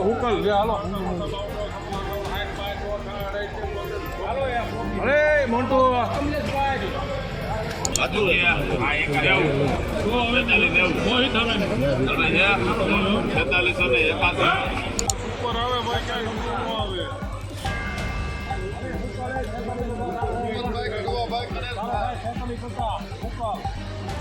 હુકલ છે હાલો અરે મોન્ટુ ઉપર સમજણ ન આવે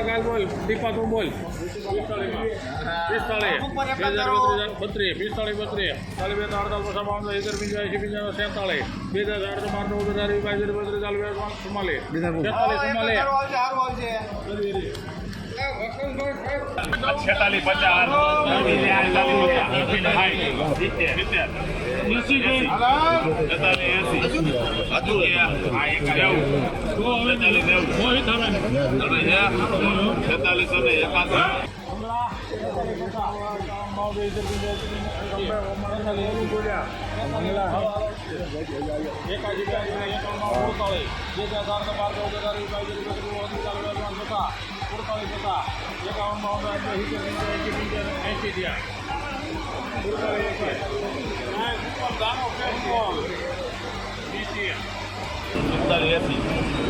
ગાલ બોલ દીપા બોલ. પિસ્તાળીસ બત્રીસ પિસ્તાળીસ બત્રીસ ચાલી બે ત્રણ પચાસ બાવન ઇતર પંચ્યાસી પંચાવન સેતાળીસ બે હજાર આઠસો બાર નવ બાવીસ બત્રીસ ચાલી બે ચુમ્માલીસ છેતાલીસ ચુમ્માલીસ છેતાલીસ પચાસ છેતાલીસો ને એકાસી પિસ્તાલીસ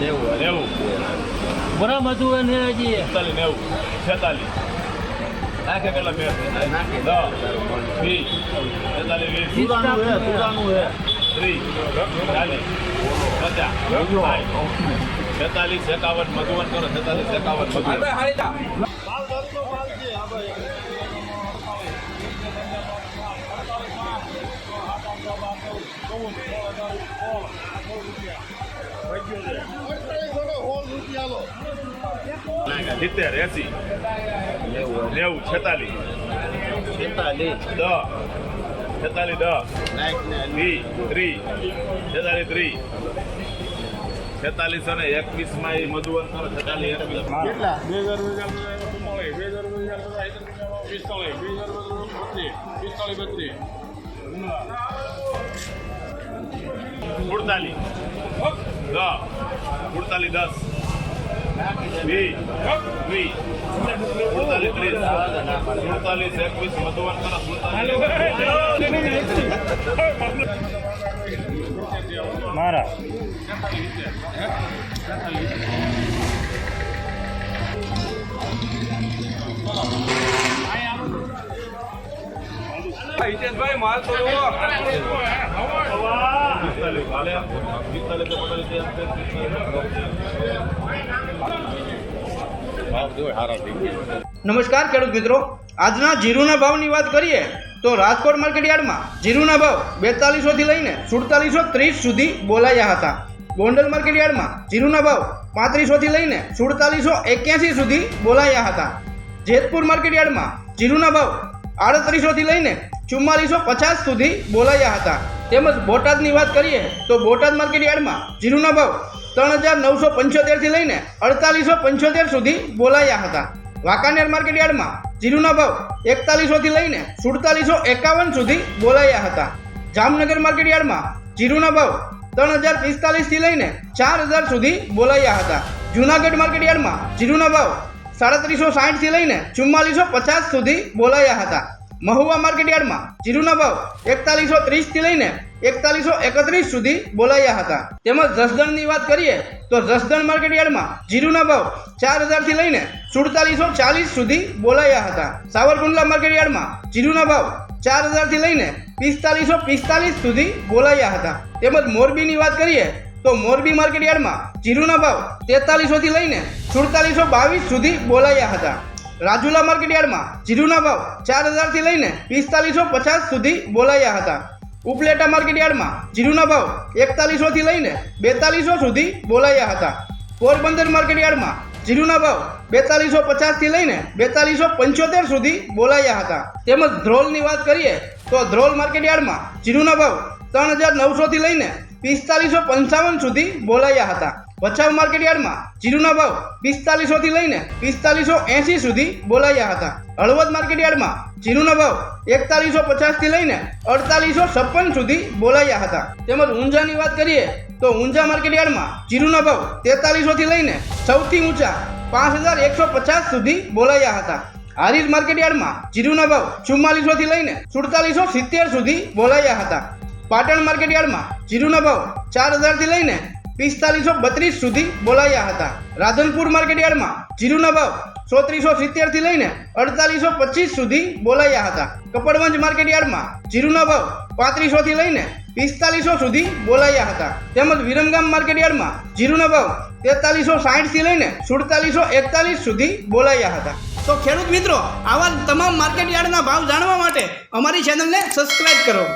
નેવું નેવું. બરાબર હતું એને હજી એકતાલીસ નેવું. છેતાલીસ. નાખે કેટલા મેળ દસ વીસ. છેતાલીસ વીસ. સુરાનું હે, સુરાનું હે. ત્રીસ. ચાલીસ. પચાસ. છેતાલીસ એકાવન. મધુવન કરો છેતાલીસ એકાવન. મધુવન. સિત્તેર એસી. નેવું છેતાલીસ. દસ. છેતાલીસ દસ. ત્રી ત્રીસ. છેતાલીસ ત્રીસ. છેતાલીસ અને એકવીસમાં એ મધુવન કરો છેતાલીસ એકવીસ. બે હજાર ચુમ્માલીસ બે હજાર પિસ્તાળીસ. બે હજાર બત્રીસ પિસ્તાળીસ બત્રીસ સુડતાલીસ દસ. સુડતાલીસ સુડતાલીસ એકવીસ મધુવન કરો સુડતાલીસ મારા. પિસ્તાલીસ હાલે માલ તો નમસ્કાર, ખેડૂત મિત્રો. આજના જીરુના ભાવની વાત કરીએ, તો રાજકોટ માર્કેટયાર્ડમાં જીરુના ભાવ બેતાલીસોથી લઈને સુડતાલીસો ત્રીસ સુધી બોલાયા હતા. ગોંડલ માર્કેટ યાર્ડમાં જીરુના ભાવ પાંત્રીસોથી લઈને સુડતાલીસો એક્યાસી સુધી બોલાયા હતા. જેતપુર માર્કેટ યાર્ડમાં જીરુના ભાવ આડત્રીસોથી લઈને ચુમ્માલીસો પચાસ સુધી બોલાયા હતા. તેમજ બોટાદની વાત કરીએ તો બોટાદ માર્કેટ યાર્ડમાં જીરુના ભાવ ત્રણ હજાર નવસો પંચોતેરથી લઈને અડતાલીસો પંચોતેર સુધી બોલાયા હતા. વાંકાનેર માર્કેટ યાર્ડમાં જીરુના ભાવ એકતાલીસોથી લઈને સુડતાલીસો એકાવન સુધી બોલાયા હતા. જામનગર માર્કેટ યાર્ડમાં જીરુના ભાવ ત્રણ હજાર પિસ્તાલીસથી લઈને ચાર હજાર સુધી બોલાયા હતા. જૂનાગઢ માર્કેટ યાર્ડમાં જીરુના ભાવ સાડત્રીસો સાઠથી લઈને ચુમ્માલીસો પચાસ સુધી બોલાયા હતા. મહુવા માર્કેટ યાર્ડમાં જીરુના ભાવ એકતાલીસો ત્રીસથી લઈને એકતાલીસો એકત્રીસ સુધી બોલાયા હતા. તેમજ જસદણની વાત કરીએ તો જસદણ માર્કેટ યાર્ડમાં જીરુના ભાવ ચાર હજારથી લઈને સુડતાલીસો ચાલીસ સુધી બોલાયા હતા. સાવરકુંડલા માર્કેટ યાર્ડમાં જીરુના ભાવ ચાર હજારથી લઈને પિસ્તાલીસો પિસ્તાલીસ સુધી બોલાયા હતા. તેમજ મોરબીની વાત કરીએ તો મોરબી માર્કેટ યાર્ડમાં જીરુના ભાવ તેતાલીસોથી લઈને સુડતાલીસો બાવીસ સુધી બોલાયા હતા. રાજુલા માર્કેટ યાર્ડમાં જીરુના ભાવ ચાર હજારથી લઈને પિસ્તાલીસો પચાસ સુધી બોલાયા હતા. ઉપલેટા માર્કેટ યાર્ડમાં જીરુના ભાવ એકતાલીસોથી લઈને બેતાલીસો સુધી બોલાયા હતા. પોરબંદર માર્કેટ યાર્ડમાં જીરુના ભાવ બેતાલીસો પચાસથી લઈને બેતાલીસો પંચોતેર સુધી બોલાયા હતા. તેમજ ધ્રોલની વાત કરીએ તો ધ્રોલ માર્કેટ યાર્ડમાં જીરુના ભાવ ત્રણ હજાર નવસોથી લઈને પિસ્તાલીસો પંચાવન સુધી બોલાયા હતા. ભચાઉ માર્કેટ યાર્ડમાં જીરુના ભાવ પિસ્તાલીસોથી લઈને પિસ્તાલીસો એંસી સુધી બોલાયા હતા. હળવદ માર્કેટયાર્ડમાં જીરુના ભાવ એકતાલીસો પચાસથી લઈને અડતાલીસો છપ્પન સુધી બોલાયા હતા. તેમજ ઊંઝાની વાત કરીએ તો ઊંઝા માર્કેટ યાર્ડમાં જીરુના ભાવ તેતાલીસોથી લઈને સૌથી ઊંચા પાંચ હજાર એકસો પચાસ સુધી બોલાયા હતા. હારીજ માર્કેટ યાર્ડમાં જીરુના ભાવ ચુમ્માલીસોથી લઈને સુડતાલીસો સિત્તેર સુધી બોલાયા હતા. પાટણ માર્કેટયાર્ડમાં જીરુના ભાવ ચાર હજારથી લઈને પિસ્તાલીસો બત્રીસ સુધી બોલાયા હતા. રાધનપુર માર્કેટ યાર્ડમાં જીરુના ભાવ ચોત્રીસો સિત્તેરથી લઈને અડતાલીસો પચીસ સુધી બોલાયા હતા. કપડવંજ માર્કેટ યાર્ડમાં જીરુના ભાવ પાંત્રીસોથી લઈને પિસ્તાલીસો સુધી બોલાયા હતા. તેમજ વિરમગામ માર્કેટ યાર્ડમાં જીરુના ભાવ તેતાલીસો સાઠથી લઈને સુડતાલીસો એકતાલીસ સુધી બોલાયા હતા. તો ખેડૂત મિત્રો, આવા તમામ માર્કેટ યાર્ડના ભાવ જાણવા માટે અમારી ચેનલને સબસ્ક્રાઇબ કરો.